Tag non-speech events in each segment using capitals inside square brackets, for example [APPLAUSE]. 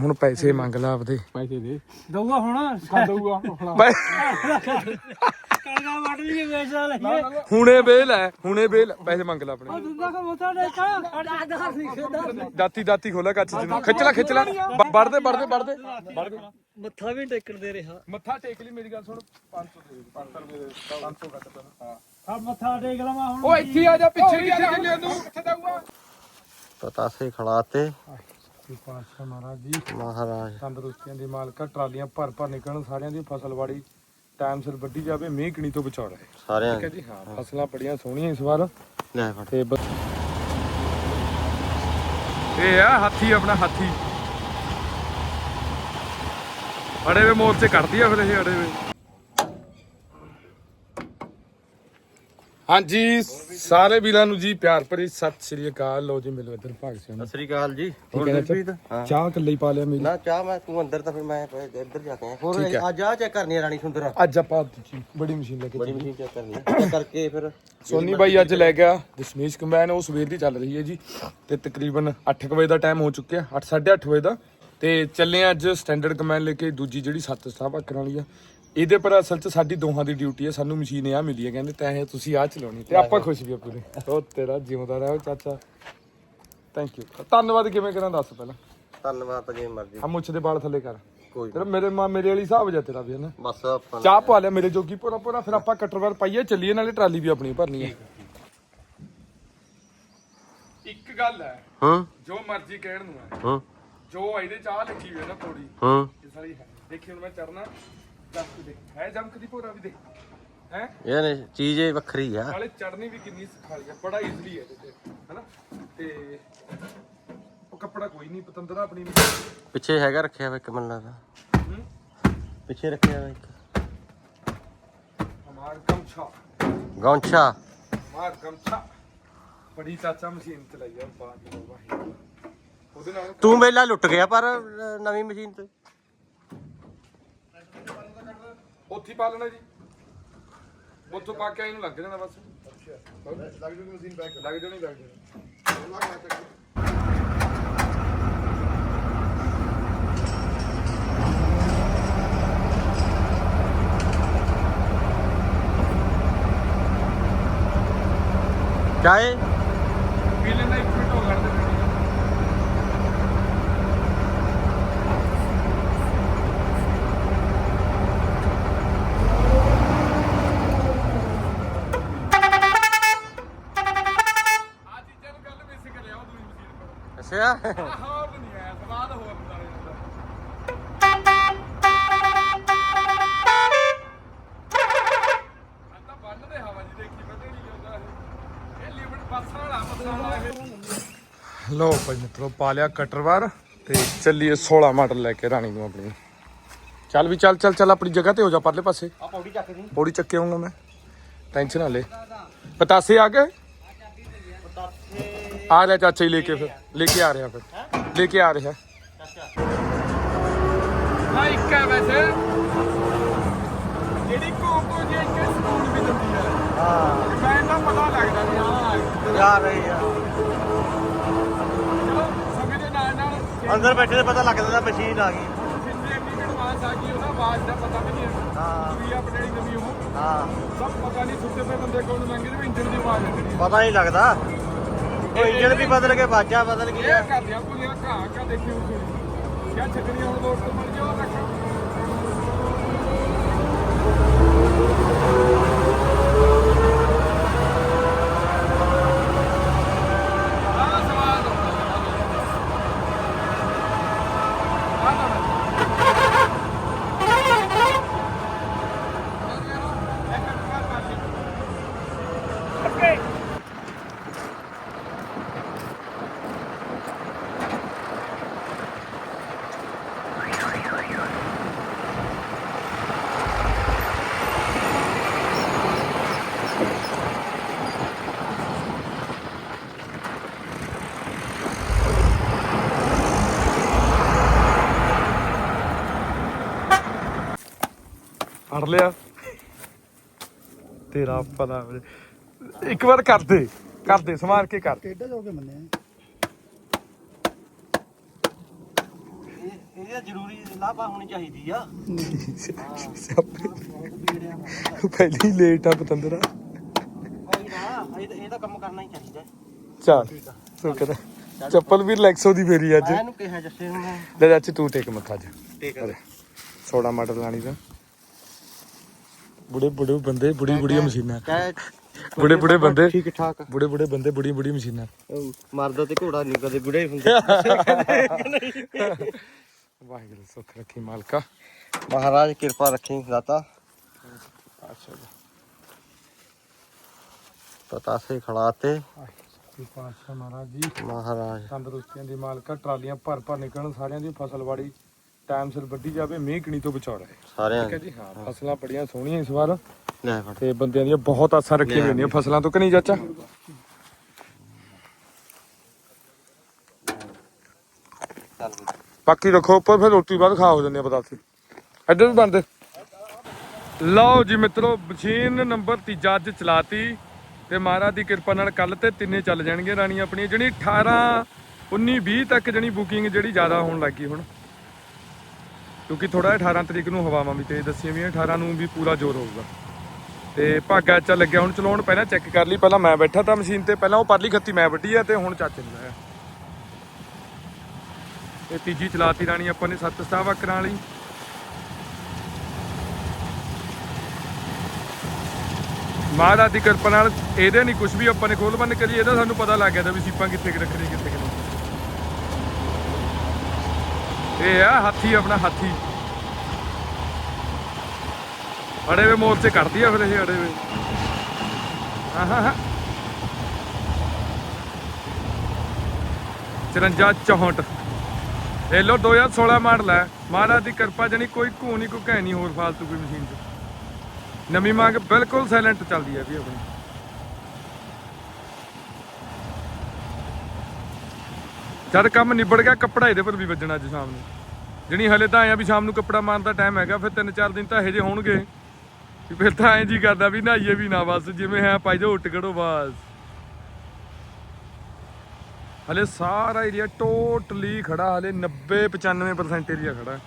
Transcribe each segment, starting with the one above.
ਹੁਣ ਪੈਸੇ ਮੰਗ ਲਾ ਆਪਦੇ। ਪੈਸੇ ਦੇ। ਦਊਗਾ ਹੁਣ? ਖਾ ਦਊਗਾ ਲਈਏ ਹੁਣੇ ਵੇਲ ਹੈ ਹੁਣੇ ਵੇਲ ਪੈਸੇ ਮੰਗ ਲਾ ਆਪਣੇ। ਦੁੱਧਾ ਕੋ ਮੋਤਾ ਦੇਖਾ ਅੜਾ ਦਾ ਨਹੀਂ ਖੇਦਾ ਦਾਤੀ ਦਾਤੀ ਖੋਲਾ ਕੱਚ ਚ। ਨੂੰ ਖਿੱਚ ਲੈ ਖਿੱਚ ਲੈ। ਵੜਦੇ ਵੜਦੇ ਵੜਦੇ ਵੜਦੇ ਮੱਥਾ ਵੀ ਟੇਕਣ ਦੇ ਰਿਹਾ। ਮੱਥਾ ਟੇਕ ਲਈ ਮੇਰੀ ਗੱਲ ਸੁਣ। 500 ਦੇ 500 ਰੁਪਏ ਦੇ 500 ਕੱਟ ਹਾਂ। ਆ ਮੱਥਾ ਟੇਕ ਲਵਾਂ ਹੁਣ। ਓ ਇੱਥੇ ਆ ਜਾ ਪਿੱਛੇ ਕਿੱਥੇ ਚੱਲਿਆ ਤੂੰ। ਕਿੱਥੇ ਜਾਊਗਾ ਪਤਾਸੇ ਖੜਾਤੇ। ਪਾਸ਼ਾ ਮਹਾਰਾਜ ਜੀ। ਮਹਾਰਾਜ। ਤੰਦਰੁਸਤੀਆਂ ਦੀ ਮਾਲਕਾ ਟਰਾਲੀਆਂ ਭਰ ਭਰ ਨਿਕਲਣ ਸਾਰਿਆਂ ਦੀ ਫਸਲਵਾੜੀ ਟਾਈਮ ਸਿਰ ਵੱਢੀ ਜਾਵੇ ਮੀਂਹ ਕਣੀ ਤੋਂ ਬਚਾ ਰਹੇ। ਸਾਰਿਆਂ ਠੀਕ ਹੈ ਜੀ? ਹਾਂ ਫਸਲਾਂ ਬੜੀਆਂ ਸੋਹਣੀਆਂ ਇਸ ਵਾਰ। ਲੈ ਫੜ। ਤੇ ਇਹ ਆ ਹਾਥੀ ਆਪਣਾ ਹਾਥੀ। ਅੜੇ ਵੇ ਮੋਰਚੇ ਕੱਢਦੀ ਆ ਫਿਰ ਇਹ ਅੜੇ ਵੇ। ਹਾਂਜੀ ਸਾਰੇ ਵੀਰਾਂ ਨੂੰ ਜੀ ਪਿਆਰ ਭਰੀ ਸਤਿ ਸ੍ਰੀ ਅਕਾਲ। ਲੋ ਜੀ ਮਿਲੋ ਇੱਧਰ ਭਾਗ ਸਿੰਘ ਸਤਿ ਸ੍ਰੀ ਅਕਾਲ ਜੀ। ਹੋਰ ਗੁਰਪ੍ਰੀਤ ਹਾਂ। ਚਾਹ ਇਕੱਲੇ ਹੀ ਪਾ ਲਿਆ ਮੇਰੀ। ਨਾ ਚਾਹ ਮੈਂ ਤੂੰ ਅੰਦਰ ਤਾਂ ਫਿਰ ਮੈਂ ਇੱਧਰ ਜਾ ਕੇ ਆਇਆ। ਹੋਰ। ਅੱਜ ਆ ਚੈੱਕ ਕਰਨੀ ਹੈ ਰਾਣੀ ਸੁੰਦਰ। ਅੱਜ ਆਪਾਂ ਬੜੀ ਮਸ਼ੀਨ ਲੈ ਕੇ ਬੜੀ ਮਸ਼ੀਨ ਚੈੱਕ ਕਰਨੀ ਹੈ ਚੈੱਕ ਕਰਕੇ ਫਿਰ [COUGHS] ਸੋਨੀ ਬਾਈ ਅੱਜ ਲੈ ਗਿਆ। ਦਸ਼ਮੇਸ਼ ਕੰਬਾਈਨ ਉਹ ਸਵੇਰ ਦੀ ਚੱਲ ਰਹੀ ਹੈ ਜੀ। ਤੇ ਤਕਰੀਬਨ 8 ਵਜੇ ਦਾ ਟਾਈਮ ਹੋ ਚੁੱਕਿਆ। 8 8:30 ਵਜੇ ਦਾ। ਤੇ ਚੱਲੇ ਅੱਜ ਸਟੈਂਡਰਡ ਕੰਬਾਈਨ ਲੈ ਕੇ। ਦੂਜੀ ਜਿਹੜੀ ਸੱਤ ਸਟਾਫ ਆਕਰਾਂ ਵਾਲੀ ਆ ਇਹਦੇ ਪਰ ਅਸਲ 'ਚ ਸਾਡੀ ਦੋਹਾਂ ਦੀ ਡਿਊਟੀ ਹੈ ਸਾਨੂੰ ਮਸ਼ੀਨ ਆ ਮਿਲੀ ਹੈ ਕਹਿੰਦੇ ਤੈਂ ਤੁਸੀਂ ਆ ਚਲਾਉਣੀ ਤੇ ਆਪਾਂ ਖੁਸ਼ ਵੀ ਆ ਪੂਰੇ। ਉਹ ਤੇਰਾ ਜਿਉਂਦਾ ਰਹੋ ਚਾਚਾ। ਥੈਂਕ ਯੂ ਧੰਨਵਾਦ ਕਿਵੇਂ ਕਰਾਂ ਦੱਸ ਪਹਿਲਾਂ? ਧੰਨਵਾਦ ਜਿਵੇਂ ਮਰਜ਼ੀ। ਆ ਮੁੱਛ ਦੇ ਵਾਲ ਥੱਲੇ ਕਰ। ਕੋਈ ਤੇਰਾ ਮੇਰੇ ਮਾਂ ਮੇਰੇ ਵਾਲੀ ਹਿਸਾਬ ਜਾ ਤੇਰਾ ਵੀ ਹੈ ਨਾ। ਬਸ ਆਪਾਂ ਚਾਹ ਪਾ ਲਿਆ ਮੇਰੇ ਜੋਗੀ ਪੂਰਾ ਪੂਰਾ ਫਿਰ ਆਪਾਂ ਕਟਰਵਾਰ ਪਾਈਏ ਚੱਲੀਏ ਨਾਲੇ ਟਰਾਲੀ ਵੀ ਆਪਣੀ ਭਰਨੀ ਹੈ। ਇੱਕ ਗੱਲ ਹੈ ਹੂੰ। ਜੋ ਮਰਜ਼ੀ ਕਹਿਣ ਨੂੰ ਹੈ। ਹੂੰ। ਜੋ ਇਹਦੇ ਚਾਹ ਲੱਗੀ ਹੋਈ ਹੈ ਨਾ ਥੋੜੀ ਹੂੰ। ਇਹ ਸਾਰੀ ਹੈ। ਦੇਖੀ ਹੁਣ ਮੈਂ ਚਰਨਾ ਜੰਕ ਦੇ ਹੈ ਜੰਕ ਦੀ ਭੋਰਾ ਵੀ ਦੇ ਹੈ? ਇਹ ਨੇ ਚੀਜ਼ ਇਹ ਵੱਖਰੀ ਆ। ਨਾਲੇ ਚੜਨੀ ਵੀ ਕਿੰਨੀ ਸਖਾਲੀ ਹੈ ਬੜਾ ਈਜ਼ਲੀ ਹੈ ਇਹਦੇ ਤੇ ਹੈਨਾ? ਤੇ ਉਹ ਕੱਪੜਾ ਕੋਈ ਨਹੀਂ ਪਤੰਦਰਾ ਆਪਣੀ ਪਿੱਛੇ ਹੈਗਾ ਰੱਖਿਆ ਵਾ ਇੱਕ ਮਨ ਲੱਗਦਾ ਹੂੰ? ਪਿੱਛੇ ਰੱਖਿਆ ਵਾ ਇੱਕ। ਹਮਾਰ ਗਮਛਾ। ਗੌਂਛਾ। ਹਮਾਰ ਗਮਛਾ। ਬੜੀ ਚਾਚਾ ਮਸ਼ੀਨ ਚਲਾਈ ਆ ਬਾਜੀ ਬਾਬਾ ਉਹਦੇ ਨਾਲ ਤੂੰ ਮੇਲਾ ਲੁੱਟ ਗਿਆ ਪਰ ਅ, ਨਵੀਂ ਮਸ਼ੀਨ ਤੇ। ਉੱਥੇ ਹੀ ਪਾ ਲੈਣਾ ਜੀ। ਉੱਥੋਂ ਪਾ ਕੇ ਆਈ ਨੂੰ ਲੱਗ ਜਾਣਾ ਬਸ। ਅੱਛਾ ਲੱਗ ਜੂਗੀ ਮਸ਼ੀਨ ਬੈਕ ਲੱਗ ਜਾਣੀ ਲੱਗ ਜਾਣੀ। ਚਾਹੇ? ਪੀ ਲੈਣਾ ਇੱਕ ਮਿੰਟ। ਹੋ ਕਰਦੇ ਆ ਚੀਜ਼ਾਂ ਨੂੰ ਗੱਲ ਮਿਸ ਕਰਿਆ ਉਹ ਦੂਜੀ ਮਸ਼ੀਨ ਪਰ ਅੱਛਾ ਹੋਰ ਨਹੀਂ ਆਇਆ ਸਵਾਦ ਹੋਰ ਹੁੰਦਾ ਜਾਂਦਾ ਤਾਂ ਬੰਨ ਦੇ ਹਵਾ ਜੀ ਦੇਖੀ ਪਤਾ ਨਹੀਂ ਜਾਂਦਾ ਇਹ ਵਾਲਾ ਇਹ ਲੋ ਭਾਈ ਮਿੱਤਰੋ ਪਾ ਲਿਆ ਕਟਰਵਾਰ ਤੇ ਚੱਲੀਏ 16 ਮਾਡਲ ਲੈ ਕੇ ਰਾਣੀ ਨੂੰ ਆਪਣੀ। ਚੱਲ ਵੀ ਚੱਲ ਚੱਲ ਚੱਲ ਆਪਣੀ ਜਗ੍ਹਾ ਤੇ ਹੋ ਜਾ ਪਰਲੇ ਪਾਸੇ। ਆ ਪੌੜੀ ਚੱਕ ਦੀ ਪੌੜੀ ਚੱਕੇ ਆਉਂਗਾ ਮੈਂ। ਟੈਨਸ਼ਨ ਨਾ ਲੈ। ਪਤਾਸੇ ਆ ਗਏ? ਆ ਰਿਹਾ ਚਾਚਾ ਹੀ ਲੈ ਕੇ ਫਿਰ ਲੈ ਕੇ ਆ ਰਿਹਾ ਫਿਰ। ਲੈ ਕੇ ਆ ਰਿਹਾ। ਹਾਂ ਇੱਕ ਹੈ ਵੈਸੇ। ਜਿਹੜੀ ਕੋਕੋ ਜੇ ਇੱਕ ਸਕੂਲ ਵੀ ਦਿੰਦੀ ਹੈ। ਹਾਂ। ਮੈਂ ਤਾਂ ਪਤਾ ਲੱਗਦਾ ਵੀ ਹਾਂ ਜਾ ਰਹੀ ਆ। ਚਲੋ ਸਮੇਂ ਦੇ ਨਾਲ ਨਾਲ ਅੰਦਰ ਬੈਠੇ ਤੇ ਪਤਾ ਲੱਗਦਾ ਤਾਂ ਮਸ਼ੀਨ ਆ ਗਈ। ਐਡਵਾਂਸ ਆ ਗਈ ਉਹਦਾ ਆਵਾਜ਼ ਦਾ ਪਤਾ ਵੀ ਨਹੀਂ ਹੈ। ਵੀ ਆਪਣੇ ਨਵੀਂ ਉਹ। ਹਾਂ। ਸਭ ਪਤਾ ਨਹੀਂ ਸੁੱਤੇ ਪਏ ਬੰਦੇ ਕੋਲ ਨੂੰ ਲੰਘੇ ਵੀ ਇੰਜਨ ਦੀ ਆਵਾਜ਼ ਹੈ ਪਤਾ ਨਹੀਂ ਲੱਗਦਾ। ਉਹ ਇੰਜਨ ਵੀ ਬਦਲ ਕੇ ਬਾਜਾ ਬਦਲ ਇਹ ਗਿਆ ਕਰਦਿਆਂ ਪੁਲੀਆਂ ਘਾ ਘਾ ਦੇਖੀ ਉਸ ਨੂੰ ਛੱਡਣੀ ਹੁਣ ਦੋਸਤ ਮਿਲ ਗਿਆ ਫੜ ਲਿਆ। ਤੇਰਾ ਪਤਾ ਵੀਰੇ। ਇੱਕ ਵਾਰ ਕਰ ਦੇ ਕਰ ਦੇ ਸਮਾਰ ਕੇ ਕਰ। ਟੇਡਾ ਜੋ ਕੇ ਮੰਨੇ ਇਹਦੀ ਤਾਂ ਜ਼ਰੂਰੀ ਲਾਭਾ ਹੋਣੀ ਚਾਹੀਦੀ ਆ। ਪਹਿਲੀ ਲੇਟ ਆ ਪਤੰਦਰਾ। ਕੋਈ ਨਾ ਇਹ ਤਾਂ ਇਹ ਤਾਂ ਕੰਮ ਕਰਨਾ ਹੀ ਚਾਹੀਦਾ ਚੱਲ ਸੁਕਰ ਚੱਪਲ ਵੀ ਰਿਲੈਕਸੋ ਦੀ ਫੇਰੀ ਅੱਜ। ਮੈਂ ਇਹਨੂੰ ਕਿਹਾ ਜੱਸੇ ਨੂੰ ਲੈ ਤੂੰ ਟੇਕ ਮੱਥਾ ਅੱਜ। ਠੀਕ ਅਰੇ ਸੋਡਾ ਮਟਰ ਲਾਣੀ ਦਾ ਬੁੜੇ ਬੁੜੇ ਬੰਦੇ ਬੁੜੀ ਬੁੜੀਆਂ ਮਸ਼ੀਨਾਂ। [LAUGHS] ਬੁੜੇ ਬੁੜੇ ਬੰਦੇ ਠੀਕ ਠਾਕ ਬੁੜੇ ਬੁੜੇ ਬੰਦੇ ਬੁੜੀ ਬੁੜੀ ਮਸ਼ੀਨਾਂ। ਮਰਦਾ ਤੇ ਘੋੜਾ ਨਹੀਂ ਕਦੇ ਬੁੜੇ ਹੁੰਦੇ। [LAUGHS] ਵਾਹਿਗੁਰੂ ਸੁੱਖ ਰੱਖੀ ਮਾਲਕਾ। ਮਹਾਰਾਜ ਕਿਰਪਾ ਰੱਖੀ ਦਾਤਾ। ਅੱਛਾ ਜੀ। ਪਤਾਸੇ ਖੜਾਤੇ। ਪਾਸ਼ਾ ਮਹਾਰਾਜ ਜੀ। ਮਹਾਰਾਜ। ਤੰਦਰੁਸਤੀਆਂ ਦੀ ਮਾਲਕਾ ਟਰਾਲੀਆਂ ਭਰ ਭਰ ਨਿਕਲਣ ਸਾਰਿਆਂ ਦੀ ਫਸਲਵਾੜੀ। ਟਾਈਮ ਸਿਰ ਵੱਢੀ ਜਾਵੇ ਮੀਂਹ ਕਣੀ ਤੋਂ ਬਚਾ ਰਹੇ। ਸਾਰਿਆਂ ਠੀਕ ਹੈ ਜੀ? ਹਾਂ ਫਸਲਾਂ ਬੜੀਆਂ ਸੋਹਣੀਆਂ ਇਸ ਵਾਰ। ਲੈ ਫੜ। ਤੇ ਬੰਦਿਆਂ ਦੀਆਂ ਬਹੁਤ ਆਸਾਂ ਰੱਖੀਆਂ ਹੋਈਆਂ ਨੇ। ਫਸਲਾਂ ਤੋਂ ਕਿ ਨਹੀਂ ਚਾਚਾ। ਬਾਕੀ ਰੱਖੋ ਉੱਪਰ ਫਿਰ ਰੋਟੀ ਬਾਅਦ ਖਾ ਹੋ ਜਾਂਦੇ ਆ ਪਤਾਸੇ ਇੱਧਰ ਵੀ ਬਣਦੇ ਲਓ ਜੀ ਮਿੱਤਰੋ ਮਸ਼ੀਨ ਨੰਬਰ ਤੀਜਾ ਅੱਜ ਚਲਾਤੀ। ਤੇ ਮਹਾਰਾਜ ਦੀ ਕਿਰਪਾ ਨਾਲ ਕੱਲ ਤੇ ਤਿੰਨੇ ਚੱਲ ਜਾਣਗੀਆਂ ਰਾਣੀਆਂ ਆਪਣੀਆਂ। ਜਿਹੜੀ 18 19 20 ਤੱਕ ਜਣੀ ਬੁਕਿੰਗ ਜਿਹੜੀ ਜ਼ਿਆਦਾ ਹੋਣ ਲੱਗੀ ਹੁਣ। ਕਿਉਂਕਿ ਥੋੜਾ 18 ਤਰੀਕ ਨੂੰ ਹਵਾਵਾਂ ਵੀ ਤੇਜ਼ ਦੱਸੀਆਂ ਵੀ 18 ਨੂੰ ਵੀ ਪੂਰਾ ਜ਼ੋਰ ਹੋਊਗਾ। ਤੇ ਭਾਗਾ ਚ ਲੱਗਿਆ, ਹੁਣ ਚਲਾਉਣ ਪਹਿਲਾਂ ਚੈੱਕ ਕਰ ਲਈ, ਪਹਿਲਾਂ ਮੈਂ ਬੈਠਾ ਤਾਂ ਮਸ਼ੀਨ ਤੇ, ਪਹਿਲਾਂ ਉਹ ਪਰਲੀ ਖੱਤੀ ਮੈਂ ਵੱਢੀ ਆ ਤੇ ਹੁਣ ਚਾਚੇ ਨੂੰ ਲਾਇਆ। ਇਹ ਤੀਜੀ ਚਲਾਤੀ ਰਾਣੀ ਆਪਾਂ ਨੇ ਸੱਤ ਸਟਾਵਾ ਕਰਾਂ ਲਈ ਮਹਾਰਾਜ ਦੀ ਕਿਰਪਾ ਨਾਲ, ਇਹਦੇ ਨਹੀਂ ਕੁਝ ਵੀ ਆਪਾਂ ਨੇ ਖੋਲ ਬੰਨ ਕਰੀ ਇਹਦਾ ਸਾਨੂੰ ਪਤਾ ਲੱਗ ਗਿਆ ਤਾਂ ਵੀ ਸੀਪਾਂ ਕਿੱਥੇ ਕਿ ਰੱਖਣੀ ਕਿੱਥੇ ਕਿ ਨਹੀਂ ਇਹ ਆ ਹਾਥੀ, ਆਪਣਾ ਹਾਥੀ। ਅੜੇ ਵੇ ਮੋਰਚੇ ਕੱਢਦੀ ਆ ਫਿਰ ਇਹ ਅੜੇ ਵੇ। ਹਾਂ ਹਾਂ 54 64 ਇਹ ਲੋ 2016 ਮਾਡਲ ਹੈ ਮਹਾਰਾਜ ਦੀ ਕਿਰਪਾ ਜਣੀ ਕੋਈ ਘੂ ਨਹੀਂ ਕੋਈ ਘੈ ਨਹੀਂ ਹੋਰ ਫਾਲਤੂ ਕੋਈ ਮਸ਼ੀਨ 'ਚ। ਨਵੀਂ ਮੰਗ ਬਿਲਕੁਲ ਸਾਇਲੈਂਟ ਚੱਲਦੀ ਹੈ ਵੀ ਆਪਣੀ। ਜਦ ਕੰਮ ਨਿਬੜ ਗਿਆ, ਕੱਪੜਾ ਇਹਦੇ ਪਰ ਵੀ ਵੱਜਣਾ ਅੱਜ ਸ਼ਾਮ ਨੂੰ। ਜਣੀ ਹਲੇ ਤਾਂ ਆਇਆ ਵੀ ਸ਼ਾਮ ਨੂੰ ਕੱਪੜਾ ਮਾਰਨ ਦਾ ਟਾਈਮ ਹੈਗਾ, ਫਿਰ ਤਿੰਨ ਚਾਰ ਦਿਨ ਤਾਂ ਇਹੋ ਜਿਹੇ ਹੋਣਗੇ। ਵੀ ਫਿਰ ਤਾਂ ਐਂ ਜੀ ਕਰਦਾ ਵੀ ਨਹਾਈਏ ਵੀ ਨਾ, ਬਸ ਜਿਵੇਂ ਹੈ ਪਾਈ ਜਾਓ ਉੱਟ ਕੜੋ ਬਸ। ਹਲੇ ਸਾਰਾ ਏਰੀਆ ਟੋਟਲੀ ਖੜਾ, ਹਲੇ 90 95% ਏਰੀਆ ਖੜਾ।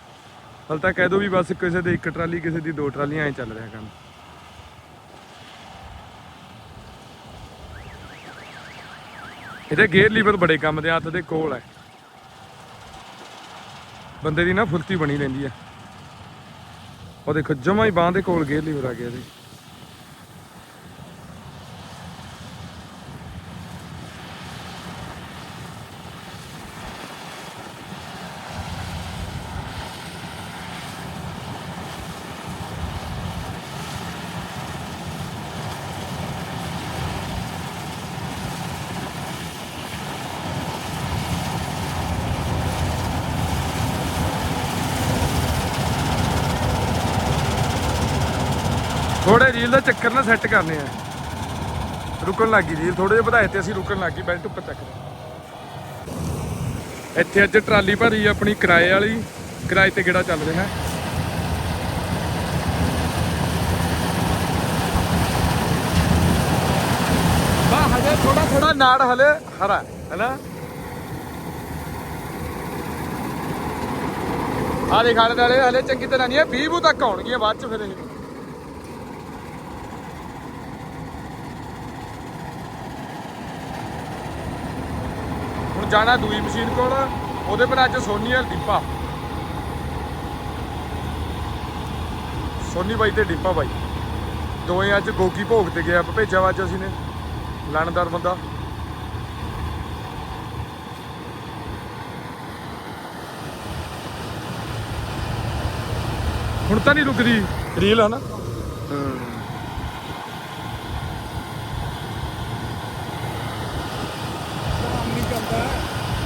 ਹਲ ਤਾਂ ਕਹਿ ਦੋ ਵੀ ਬਸ ਕਿਸੇ ਦੇ ਇੱਕ ਟਰਾਲੀ, ਕਿਸੇ ਦੀ ਦੋ ਟਰਾਲੀਆਂ, ਐ ਚੱਲ ਰਿਹਾ ਕੰਮ। ਇਹਦੇ ਗੇਅਰ ਲੀਵਰ ਬੜੇ ਕੰਮ ਦੇ ਹੱਥ ਦੇ ਕੋਲ ਹੈ ਬੰਦੇ ਦੀ ਨਾ ਫੁਰਤੀ ਬਣੀ ਰਹਿੰਦੀ ਹੈ ਉਹ ਦੇਖੋ ਜਮਾ ਹੀ ਬਾਹ ਦੇ ਕੋਲ ਗੇਅਰ ਲੀਵਰ ਆ ਗਿਆ ਇਹਦੇ ਥੋੜੇ ਰੀਲ ਦਾ ਚੱਕਰ ਨਾ ਸੈੱਟ ਕਰਨੇ ਆ। ਰੁਕਣ ਲੱਗੀ ਰੀਲ ਥੋੜੇ ਜਿਹਾ ਵਧਾਏ ਤੇ ਅਸੀਂ ਰੁਕਣ ਲੱਗੀ ਬੈਲਟ ਉੱਪਰ ਚੱਕ ਇੱਥੇ ਅੱਜ ਟਰਾਲੀ ਭਰੀ ਆਪਣੀ ਕਿਰਾਏ ਵਾਲੀ, ਕਿਰਾਏ ਤੇ ਗੇੜਾ ਚੱਲ ਰਿਹਾ। ਬਾ ਹਲੇ ਥੋੜਾ ਥੋੜਾ ਨਾੜ ਹਲੇ ਹਰਾ ਹੈ ਹੈਨਾ? ਆ ਦੇ ਖਾਣੇ ਵਾਲੇ ਹਲੇ ਚੰਗੀ ਤਰ੍ਹਾਂ ਨਹੀਂ ਹੈ 20 ਬੂ ਤੱਕ ਆਉਣਗੀਆਂ ਬਾਅਦ ਚ ਫਿਰ ਇਹ। ਜਾਣਾ ਦੂਈ ਮਸ਼ੀਨ ਕੋਲ, ਉਹਦੇ ਪਰ ਅੱਜ ਸੋਨੀ ਔਰ ਦੀਪਾ। ਸੋਨੀ ਬਾਈ ਤੇ ਦੀਪਾ ਬਾਈ। ਦੋਵੇਂ ਅੱਜ ਗੋਗੀ ਭੋਗ ਤੇ ਗਿਆ, ਭੇਜਿਆ ਵਾ ਅੱਜ ਅਸੀਂ ਨੇ, ਲਾਣਦਾਰ ਬੰਦਾ। ਹੁਣ ਤਾਂ ਨਹੀਂ ਰੁਕਦੀ, ਰੀਲ ਹਨਾ?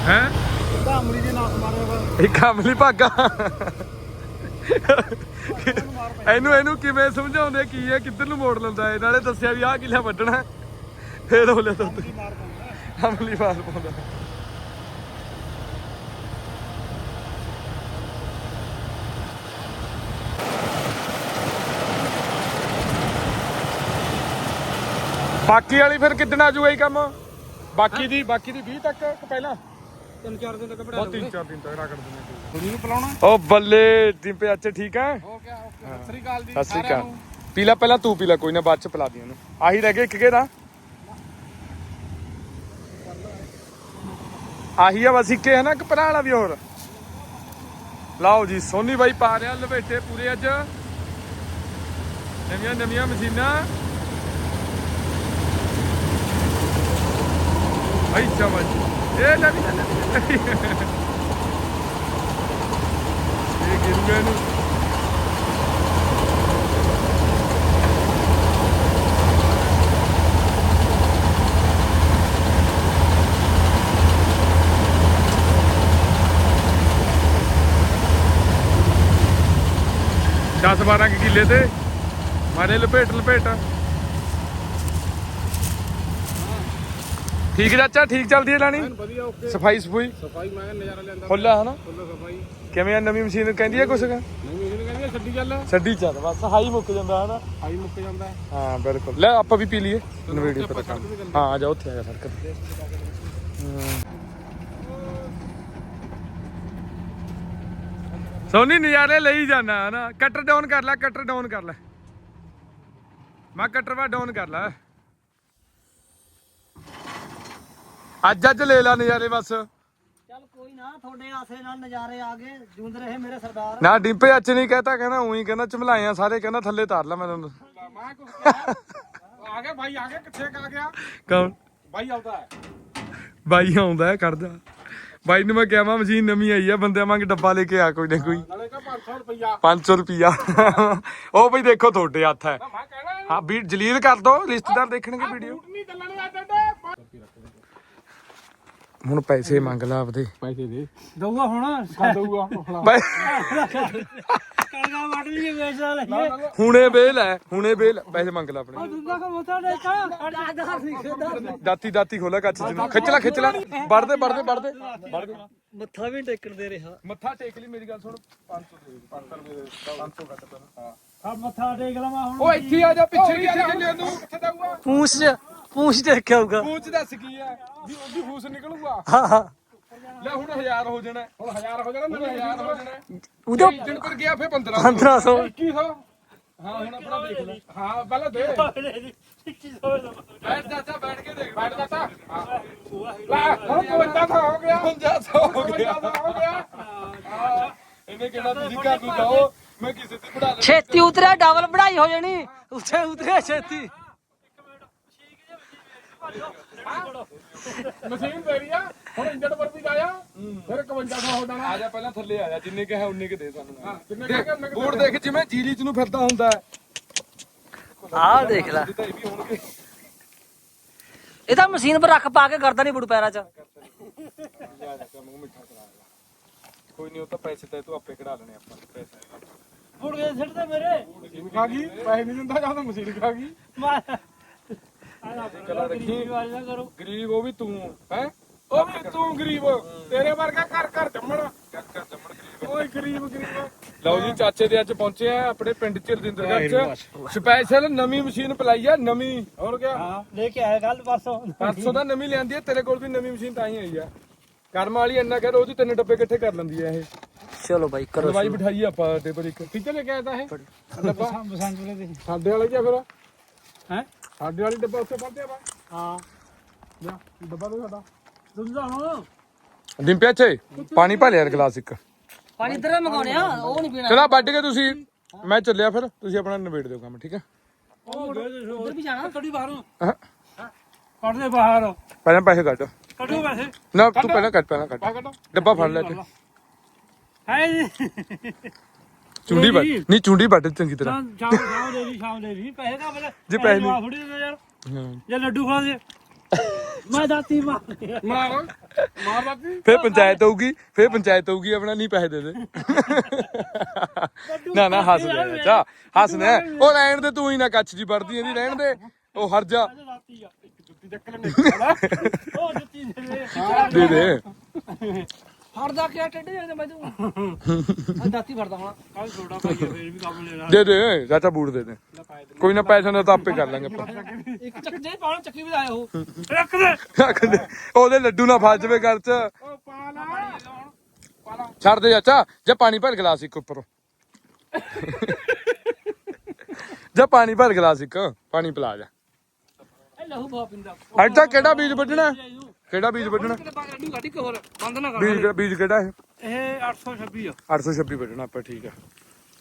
ਹੈ ਧਾਮੜੀ ਦੇ ਨਾਸ ਮਾਰਿਆ ਵਾ ਇਹ ਕੰਮ ਭਾਗਾ। ਇਹਨੂੰ ਇਹਨੂੰ ਕਿਵੇਂ ਸਮਝਾਉਂਦੇ ਕੀ ਹੈ ਕਿੱਧਰ ਨੂੰ ਮੋੜ ਲੈਂਦਾ ਹੈ ਨਾਲੇ ਦੱਸਿਆ ਵੀ ਆਹ ਕਿੱਲਾ ਵੱਢਣਾ। ਹੈ। ਫੇਰ ਹੋਲੇ ਤੋਂ ਮਾਰ ਅਮਲੀ ਮਾਰ ਪਾਉਂਦਾ। ਬਾਕੀ ਵਾਲੀ ਫਿਰ ਕਿੱਦਣ ਆ ਜੂਗਾ ਇਹ ਕੰਮ? ਬਾਕੀ ਦੀ ਬਾਕੀ ਦੀ 20 ਤੱਕ ਪਹਿਲਾਂ? ਤਿੰਨ ਚਾਰ ਦਿਨ ਤੱਕ ਬਹੁਤ ਤਿੰਨ ਚਾਰ ਦਿਨ ਤੱਕ ਰਗੜ ਦਿੰਦੇ ਕੁੜੀ ਨੂੰ ਪਲਾਉਣਾ ਓ ਬੱਲੇ ਟਿੰਪੇ ਅੱਛੇ ਠੀਕ ਹੈ ਹੋ ਗਿਆ। ਓਕੇ ਸਤਿ ਸ੍ਰੀ ਅਕਾਲ ਜੀ ਸਤਿ ਸ੍ਰੀ ਅਕਾਲ। ਪੀ ਲੈ ਪਹਿਲਾਂ ਤੂੰ ਪੀ ਲੈ ਕੋਈ ਨਾ ਬਾਅਦ ਚ ਪਿਲਾ ਦੀ ਉਹਨੂੰ। ਆਹੀ ਰਹਿ ਗਏ ਇੱਕ ਘੇਰਾ ਆਹੀ ਆ ਬਸ ਇੱਕੇ ਹੈ ਨਾ ਇੱਕ ਭਰਾ ਵਾਲਾ ਵੀ ਹੋਰ। ਲਓ ਜੀ ਸੋਨੀ ਬਾਈ ਪਾ ਰਿਹਾ ਲਵੇਟੇ ਪੂਰੇ ਅੱਜ। ਨਵੀਆਂ ਨਵੀਆਂ ਮਸ਼ੀਨਾਂ। ਆਈ ਚਮਚ ਇਹ ਨਵੀਂ ਨਵੀਂ ਇਹ ਗਿਰੂਗਾ ਇਹਨੂੰ ਦਸ 12 ਕੁ ਕਿੱਲੇ ਤੇ ਮਾਰੇ ਲਪੇਟ ਲਪੇਟ ਠੀਕ ਚਾਚਾ ਠੀਕ ਚੱਲਦੀ ਹੈ ਲਾਣੀ? ਵਧੀਆ ਓਕੇ ਸਫ਼ਾਈ ਸਫੂਈ? ਸਫ਼ਾਈ ਮੈਂ ਕਿਹਾ ਨਜ਼ਾਰਾ ਲੈਂਦਾ। ਖੁੱਲਾ ਹੈ ਨਾ ਫੁੱਲ ਸਫ਼ਾਈ। ਕਿਵੇਂ ਆ ਨਵੀਂ ਮਸ਼ੀਨ ਕਹਿੰਦੀ ਹੈ ਕੁਛ? ਕੁ? ਨਹੀਂ ਇਹਨੂੰ ਕਹਿੰਦੀ ਆ, ਛੱਡੀ ਚੱਲ। ਛੱਡੀ ਚੱਲ ਬਸ ਹਾਈ ਮੁੱਕ ਜਾਂਦਾ ਹੈ ਨਾ ਆਈ ਮੁੱਕ ਜਾਂਦਾ। ਹੈ। ਹਾਂ ਬਿਲਕੁਲ। ਲੈ ਆਪਾਂ ਵੀ ਪੀ ਲਈਏ। ਨਵੇੜੀ ਪਤਾ ਕੰਮ ਹਾਂ। ਆ ਜਾ ਉੱਥੇ ਆ ਜਾ ਸੜਕ ਤੇ। ਸੋਨੀ ਨਜ਼ਾਰੇ ਲਈ ਜਾਣਾ ਹਨਾ? ਕਟਰ ਡਾਊਨ ਕਰ ਲੈ ਕਟਰ ਡਾਊਨ ਕਰ ਲੈ। ਮੈਂ ਕਟਰ ਵਾ ਡਾਊਨ ਕਰ ਲੈ। ਅੱਜ ਅੱਜ ਲੈ ਲੈ ਨਜ਼ਾਰੇ ਬਸ। ਚੱਲ ਕੋਈ ਨਾ ਤੁਹਾਡੇ ਆਸਰੇ ਨਾਲ ਨਜ਼ਾਰੇ ਆ ਗਏ ਜੂੰਦ ਰਹੇ ਮੇਰੇ ਸਰਦਾਰ। ਨਾ ਡਿੰਪੇ ਅੱਜ ਨਹੀਂ ਕਹਤਾ ਕਹਿੰਦਾ ਉਹੀ ਕਹਿੰਦਾ ਚਮਲਾਈਆਂ ਸਾਰੇ ਕਹਿੰਦਾ ਥੱਲੇ ਤਾਰ ਲੈ ਮੈਂ ਮੈਂ ਕੁਝ ਕਿਹਾ ਆ ਗਿਆ ਭਾਈ ਆ ਗਿਆ ਕਿੱਥੇ ਕੁ ਆ ਗਿਆ? ਕੌਣ? ਭਾਈ ਆਉਂਦਾ ਹੈ। ਬਾਈ ਆਉਂਦਾ ਹੈ ਕਰਦਾ ਬਾਈ ਨੂੰ ਮੈਂ ਕਿਹਾ ਵਾ ਮਸ਼ੀਨ ਨਵੀਂ ਆਈ ਆ ਬੰਦਿਆਂ ਵਾਂਗ ਡੱਬਾ ਲੈ ਕੇ ਆ ਕੋਈ ਨਾ ਕੋਈ। ਨਾਲੇ ਕਾ 500 ਰੁਪਇਆ 500 ਰੁਪਿਆ ਉਹ ਬਈ ਦੇਖੋ ਤੁਹਾਡੇ ਹੱਥ ਹੈ। ਮੈਂ ਕਹਿਣਾ ਹਾਂ। ਵੀ ਜਲੀਲ ਕਰ ਦੋ ਲਿਸਟਦਾਰ ਦੇਖਣਗੇ ਵੀਡੀਓ ਨਹੀਂ ਚੱਲਣੇ ਹੁਣ ਪੈਸੇ ਮੰਗ ਲਾ ਆਪਦੇ। ਪੈਸੇ ਦੇ। ਦਊਗਾ ਹੁਣ ਖਾ ਦਊਗਾ ਲਈਏ ਹੁਣੇ ਬੇਲ ਹੈ ਹੁਣੇ ਬੇਲ ਪੈਸੇ ਮੰਗ ਲਾ ਆਪਣੇ। ਕੋ ਮੋਤਾ ਦਾਤੀ ਦਾਤੀ ਖੋਲਾ ਕੱਚ ਜਿਹਨੂੰ ਖਿੱਚ ਲੈ ਖਿੱਚ ਲੈ। ਵੜਦੇ ਵੜਦੇ ਵੜਦੇ ਵੜਦੇ ਮੱਥਾ ਵੀ ਟੇਕਣ ਦੇ ਰਿਹਾ। ਮੱਥਾ ਟੇਕ ਲਈ ਮੇਰੀ ਗੱਲ ਸੁਣ। 500 ਦੇ 500 ਰੁਪਏ ਦੇ। 500 ਕੱਟ ਪਹਿਲਾਂ ਆ ਮੱਥਾ ਟੇਕ ਲਵਾਂ ਹੁਣ। ਉਹ ਇੱਥੇ ਆ ਜਾ ਪਿੱਛੇ ਕਿੱਥੇ ਚੱਲੇ ਤੂੰ ਕਿੱਥੇ ਜਾਊਗਾ? ਪੂੰਛ ਚ ਪੂੰਛ ਦੇਖਿਆ ਹੋਊਗਾ। ਪੂੰਛ ਦੱਸ ਕੀ ਆ? ਵੀ ਉਹਦੀ ਫੂਸ ਨਿਕਲੂਗਾ। ਹਾਂ ਹਾਂ। ਲੈ ਹੁਣ 1000 ਹੋ ਜਾਣਾ। ਹੁਣ 1000 ਹੋ ਜਾਣਾ ਮੈਨੂੰ 1000 ਹੋ ਜਾਣਾ। ਉਦੋਂ ਇੰਜਣ ਪਰ ਗਿਆ ਫੇ 1500 1500 2100 ਹਾਂ ਹੁਣ ਆਪਣਾ ਦੇਖ ਲੈ। ਹਾਂ ਪਹਿਲਾਂ ਦੇ। ਬੈਠ ਚਾਚਾ ਬੈਠ ਕੇ ਦੇਖ। ਬੈਠ ਜਾਤਾ ਲੈ ਹੁਣ 55 ਦਾ ਹੋ ਗਿਆ। 5500 ਹੋ 55 ਗਿਆ ਹੋ ਗਿਆ। ਇਹਨੇ ਕਿਹਾ ਤੁਸੀਂ ਘਰ ਨੂੰ ਜਾਓ। ਮੈਂ ਕਿਸੇ ਤੇ ਪੜਾ ਲੈ ਛੇਤੀ ਉਤਰਿਆ ਡਬਲ ਬੜਾਈ ਹੋ ਜਾਣੀ। ਉੱਥੇ ਉਤਰਿਆ ਛੇਤੀ। ਮਸ਼ੀਨ ਤੇਰੀ ਆ ਹੁਣ ਇੰਜਣ ਪਰ ਵੀ ਜਾਇਆ ਫਿਰ 5500 ਹੋ ਜਾਣਾ। ਆ ਜਾ ਪਹਿਲਾਂ ਥੱਲੇ ਆ ਜਾ ਜਿੰਨੇ ਕਹੇ ਉਨੇ ਕੇ ਦੇ ਸਾਨੂੰ। ਹਾਂ ਕਿੰਨੇ ਕਹਿ ਕੇ ਉਹਨੇ ਬੋਰਡ ਦੇਖ ਜਿਵੇਂ ਜੀਰੀ ਚ ਨੂੰ ਫਿਰਦਾ ਹੁੰਦਾ ਆਹ ਦੇਖ ਲੈ। ਇਹ ਤਾਂ ਮਸ਼ੀਨ ਪਰ ਰੱਖ ਪਾ ਕੇ ਕਰਦਾ ਨਹੀਂ ਬੁੜ ਪੈਰਾਂ ਚ। ਕੋਈ ਨਹੀਂ ਉਹ ਤਾਂ ਪੈਸੇ ਤੇ ਤੂੰ ਆਪੇ ਕਢਾ ਲੈਣੇ ਆਪਾਂ ਪੈਸੇ। ਗਏ ਸਿੱਟਦੇ ਮੇਰੇ। ਖਾ ਗਈ ਪੈਸੇ ਨਹੀਂ ਦਿੰਦਾ ਜਾਂ ਤਾਂ ਮਸ਼ੀਨ ਖਾ ਗਈ। ਕਲਾ ਰੱਖੀ ਵਾਲੀ ਨਾ ਕਰੋ। ਗਰੀਬ ਉਹ ਵੀ ਤੂੰ ਹੈ? ਉਹ ਵੀ ਤੂੰ ਗਰੀਬ। ਤੇਰੇ ਵਰਗਾ ਘਰ ਘਰ ਜੰਮਣ। ਕਰ ਜੰਮਣ ਗਰੀਬ। ਓਏ ਗਰੀਬ ਗਰੀਬ। ਲਓ ਜੀ ਚਾਚੇ ਦੇ ਅੱਜ ਪਹੁੰਚੇ ਆ ਆਪਣੇ ਪਿੰਡ ਚ। ਰਜਿੰਦਰਗੜ੍ਹ ਚ ਸਪੈਸ਼ਲ ਨਵੀਂ ਮਸ਼ੀਨ ਪਲਾਈ ਆ ਨਵੀਂ। ਹੋਰ ਗਿਆ ਹਾਂ ਲੈ ਕੇ ਆਇਆ ਕੱਲ ਪਰਸੋਂ। 500 ਦਾ ਨਵੀਂ ਲਿਆਂਦੀ ਹੈ ਤੇਰੇ ਕੋਲ ਵੀ ਨਵੀਂ ਮਸ਼ੀਨ ਤਾਂ ਹੀ ਆਈ ਆ। ਕਰਮ ਵਾਲੀ ਇੰਨਾ ਕਹਿ ਰੋਜ਼ ਤਿੰਨ ਡੱਬੇ ਇਕੱਠੇ ਕਰ ਲੈਂਦੀ ਆ ਇਹ। ਚਲੋ ਬਾਈ ਕਰੋ ਦਵਾਈ ਬਿਠਾਈ ਆਪਾਂ ਟੇਬਲ ਇੱਕ। ਕਿੱਥੇ ਲੈ ਕੇ ਆਇਆ ਤਾ ਇਹ? ਡੱਬਾ ਬਸੰਤ ਦੇ। ਸਾਡੇ ਵਾਲੇ ਕੀ ਫਿਰ? ਹੈ? ਸਾਡੇ ਵਾਲੀ ਡੱਬਾ ਉੱਥੇ ਪੜਦੇ ਆ ਬਾ ਹਾਂ। ਜਾ ਡੱਬਾ ਦੇ ਸਾਡਾ। ਦੁੱਧਾ ਹੁਣ ਡਿੰਪਿਆ ਚ ਪਾਣੀ ਭਾ ਲਿਆ ਯਾਰ ਗਲਾਸ ਇੱਕ। ਪਾਣੀ ਇਧਰ ਮੰਗਾਉਣੇ ਆ ਉਹ ਨਹੀਂ ਪੀਣਾ। ਚਲਾ ਵੱਢ ਕੇ ਤੁਸੀਂ ਮੈਂ ਚੱਲਿਆ ਫਿਰ ਤੁਸੀਂ ਆਪਣਾ ਨਿਬੇੜ ਦਿਓ ਕੰਮ ਠੀਕ ਹੈ ਉਧਰ ਵੀ ਜਾਣਾ। ਥੋੜੀ ਬਾਹਰੋਂ। ਹਾਂ। ਕੱਢ ਦੇ ਬਾਹਰ। ਪਹਿਲਾਂ ਪੈਸੇ ਕੱਢ। ਕੱਢੋ ਵੈਸੇ ਨਾ ਤੂੰ ਪਹਿਲਾਂ ਕੱਢ ਪਹਿਲਾਂ ਕੱਢ। ਕੱਢ। ਡੱਬਾ ਫੜ ਲੈ ਕੇ ਚੁੰਡੀ ਵੱਢ ਨਹੀਂ ਚੁੰਡੀ ਵੱਢ ਚੰਗੀ ਤਰ੍ਹਾਂ। ਸ਼ਾਮ ਸ਼ਾਮ ਦੇ ਦੀ ਸ਼ਾਮ ਦੇ ਦੀ ਪੈਸੇ ਕਾ ਬਲੇ ਜੇ ਪੈਸੇ ਨਹੀਂ- ਥੋੜੀ ਦੇ ਯਾਰ। ਹਾਂ। ਜੇ ਲੱਡੂ ਖਾ ਦੇ ਮੈਂ ਦਾਤੀ ਮਾਰ ਮਾਰ। ਮਾਰ ਫੇਰ ਪੰਚਾਇਤ ਹੋਊਗੀ ਫੇਰ ਪੰਚਾਇਤ ਹੋਊਗੀ ਆਪਣਾ ਨਹੀਂ ਪੈਸੇ ਦੇ ਦੇ। ਨਾ ਨਾ ਹੱਸ ਦੇ ਚਾ ਹੱਸ ਨੇ ਉਹ ਰਹਿਣ ਦੇ ਤੂੰ ਹੀ ਨਾ ਕੱਚ ਜੀ ਵੜਦੀ ਇਹਦੀ ਰਹਿਣ ਦੇ। ਉਹ ਹਰ ਜਾ। ਦਾਤੀ ਆ। ਜੁੱਤੀ ਚੱਕ ਲੈਣੇ ਉਹ ਜੁੱਤੀ ਦੇ ਦੇ। ਫੜਦਾ ਕਿਆ ਟੱਡੇ ਜਾਂਦੇ ਮੈਂ ਤੂੰ? ਆ ਦਾਤੀ ਫੜਦਾ ਹੁਣ। ਕੱਲ ਛੋਟਾ ਪਾਈਏ ਫੇਰ ਵੀ ਕੰਮ ਲੈਣਾ ਦੇ ਦੇ ਚਾਚਾ ਬੂਟ ਦੇ ਦੇ। ਕੋਈ ਨਾ ਪੈਸੇ ਨਾਲ ਤਾਂ ਆਪੇ ਕਰ ਲਾਂਗੇ ਆਪਾਂ। ਇੱਕ ਚੱਕ ਜੇ ਪਾਉਣਾ ਚੱਕੀ ਵੀ ਆਇਆ ਉਹ ਰੱਖ ਦੇ। ਰੱਖ ਦੇ। ਉਹਦੇ ਲੱਡੂ ਨਾ ਫਸ ਜਵੇ ਘਰ ਚ। ਉਹ ਪਾ ਲਾ ਪਾ ਲਾ ਛੱਡ ਦੇ ਚਾਚਾ। ਜੇ ਪਾਣੀ ਭਰ ਗਲਾਸ ਇੱਕ ਉੱਪਰੋਂ। ਜੇ ਪਾਣੀ ਭਰ ਗਲਾਸ ਇੱਕ। ਪਾਣੀ ਪਿਲਾ ਜਾ। ਇਹ ਲਹੂ ਬਹੁਤ ਪਿੰਦਾ। ਅੱਜ ਤਾਂ ਕਿਹੜਾ ਬੀਜ ਵੱਢਣਾ? ਕਿਹੜਾ ਬੀਜ ਵੱਢਣਾ? ਬੰਦ ਨਾ ਕਰ ਬੀਜ ਕਿਹੜਾ- ਬੀਜ ਕਿਹੜਾ ਹੈ ਇਹ 826 ਆ। 826 ਵੱਢਣਾ ਆਪਾਂ ਠੀਕ ਆ।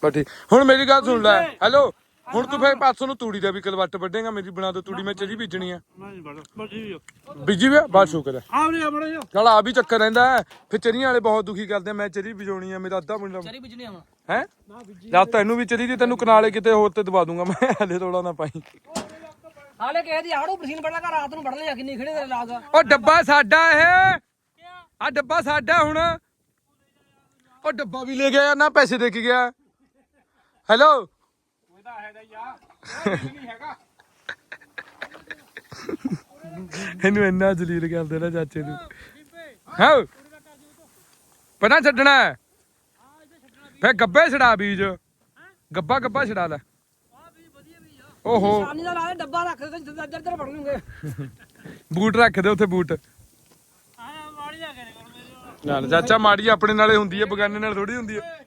ਬਸ ਠੀਕ। ਹੁਣ ਮੇਰੀ ਗੱਲ ਸੁਣ ਲੈ। ਹੈਲੋ? ਹੁਣ ਤੂੰ ਫੇਰ ਪਾਸੋਂ ਨੂੰ ਤੂੜੀ ਦਾ ਵੀ ਕਲਵੱਟ ਵੱਢੇਗਾ ਮੇਰੀ ਬਣਾ ਦੋ ਤੂੜੀ ਮੈਂ ਚਰੀ ਬੀਜਣੀ ਆ। ਨਹੀਂ ਬੜਾ ਆ ਬੀਜੀ ਵੀ ਆ? ਬਸ ਸ਼ੁਕਰ ਹੈ ਆ ਚਲ ਆ ਵੀ ਚੱਕਰ ਰਹਿੰਦਾ। ਫਿਰ ਚਰੀਆਂ ਵਾਲੇ ਬਹੁਤ ਦੁਖੀ ਕਰਦੇ ਆ, ਮੈਂ ਚਰੀ ਬਿਜਾਉਣੀ ਆ ਮੇਰਾ ਅੱਧਾ ਮੁੰਡਾ। ਚਰੀ ਬਿਜਣੀ ਆਵਾਂ ਹੈ? ਜਾਂ ਤੈਨੂੰ ਵੀ ਚਰੀ ਦੀ ਤੈਨੂੰ ਕਨਾਲੇ ਕਿਤੇ ਹੋਰ ਤੇ ਦਵਾ ਦੂੰਗਾ। ਮੈਂ ਹਲੇ ਥੋੜਾ ਨਾ ਪਾਈ। ਹਾਲੇ ਕਿਸੇ ਦੀ ਆੜੂ ਮਸ਼ੀਨ ਬੜਨਾ ਕਰ ਰਾਤ ਨੂੰ ਵੜ ਲੈ ਜਾ ਕਿੰਨੀ ਖੜੇ ਤੇ ਲਾਗ ਉਹ ਡੱਬਾ ਸਾਡਾ ਇਹ। ਆ ਡੱਬਾ ਸਾਡਾ ਹੁਣ। ਉਹ ਡੱਬਾ ਵੀ ਲੈ ਗਿਆ ਨਾ ਪੈਸੇ ਦੇ ਕੇ ਗਿਆ। ਹੈਲੋ ਉਹਦਾ ਹੈ ਦਾ ਯਾ ਨਹੀਂ ਹੈਗਾ ਇਹਨੂੰ ਇੰਨਾ ਜਲੀਲ ਕਰਦੇ ਨਾ ਚਾਚੇ ਨੂੰ। ਹਾਂ ਪਤਾ ਛੱਡਣਾ ਹੈ ਫੇ ਗੱਬੇ ਛੜਾ ਬੀਜ। ਗੱਬਾ ਗੱਬਾ ਛੜਾ ਲੈ। ਓਹੋ। ਸ਼ਾਨੀ ਦਾ ਲਾ ਦੇ ਡੱਬਾ ਰੱਖ ਦੇ ਜਿੱਦਾਂ ਇੱਧਰ ਇੱਧਰ ਵੜ ਲੂਗੇ ਬੂਟ ਰੱਖ ਦੇ ਉੱਥੇ ਬੂਟ। ਆ ਮਾੜੀ ਜਾ ਕੇ ਨਾ ਨਾ ਚਾਚਾ ਮਾੜੀ ਆਪਣੇ ਨਾਲੇ ਹੁੰਦੀ ਹੈ ਬਗਾਨੇ ਨਾਲ ਥੋੜੀ ਹੁੰਦੀ ਹੈ।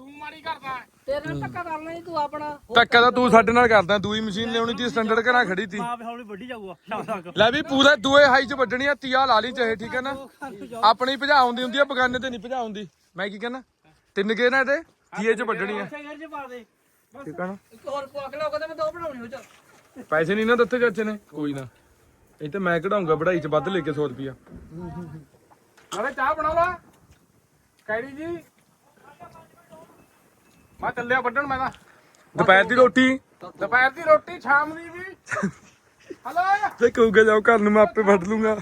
ਤੂੰ ਮਾੜੀ ਕਰਦਾ ਤੇਰੇ ਨਾਲ ਧੱਕਾ ਕਰਨਾ ਨਹੀਂ ਤੂੰ ਆਪਣਾ। ਧੱਕਾ ਤਾਂ ਤੂੰ ਸਾਡੇ ਨਾਲ ਕਰਦਾ ਦੂਈ ਮਸ਼ੀਨ ਲਿਆਉਣੀ ਸੀ ਸਟੈਂਡਰਡ ਘਰਾਂ ਖੜੀ ਸੀ ਆਪ ਹੌਲੀ ਵੱਡੀ ਜਾਊਗਾ ਸ਼ਾਮ ਤੱਕ। ਲੈ ਵੀ ਪੂਰੇ ਦੂਏ ਹਾਈ ਚ ਵੱਢਣੀ ਆ ਤੀਆ ਲਾ ਲਈ ਚਾਹੇ ਠੀਕ ਹੈ ਨਾ? ਆਪਣੀ ਭਜਾ ਹੁੰਦੀ ਹੁੰਦੀ ਆ ਬਗਾਨੇ ਤੇ ਨਹੀਂ ਭਜਾ ਹੁੰਦੀ ਮੈਂ ਕੀ ਕਹਿਣਾ? ਤਿੰਨ ਗੇਰ ਨਾ ਤੇ ਤੀਏ ਚ ਵੱਢਣੀ ਆ। ਘਰ ਚ ਪਾ ਦੇ। ਠੀਕ ਆ ਨਾ? ਇੱਕ ਹੋਰ ਪਵਾ ਕੇ ਲਾਓ ਕਹਿੰਦੇ ਮੈਂ ਦੋ ਬਣਾਉਣੀ ਹੋ ਚ। ਪੈਸੇ ਨਹੀਂ ਨਾ ਦਿੱਤੇ ਚਾਚੇ ਨੇ? ਕੋਈ ਨਾ। ਇਹ ਤੇ ਮੈਂ ਕਢਾਉਂਗਾ ਵਢਾਈ ਚ ਵੱਧ ਲੈ ਕੇ 100 ਰੁਪਿਆ ਨਾਲੇ ਚਾਹ ਬਣਾ ਲਾ। ਕੈਰੀ ਜੀ। ਮੈਂ ਚੱਲਿਆ ਵੱਢਣ ਮੈਂ ਤਾਂ। ਦੁਪਹਿਰ ਦੀ ਰੋਟੀ? ਦੁਪਹਿਰ ਦੀ ਰੋਟੀ ਸ਼ਾਮ ਦੀ ਵੀ। [LAUGHS] ਹਲੋ। ਤੇ ਕਹੂਗਾ ਜਾਓ ਘਰ ਨੂੰ ਮੈਂ ਆਪੇ ਵੱਢ ਲੂੰਗਾ।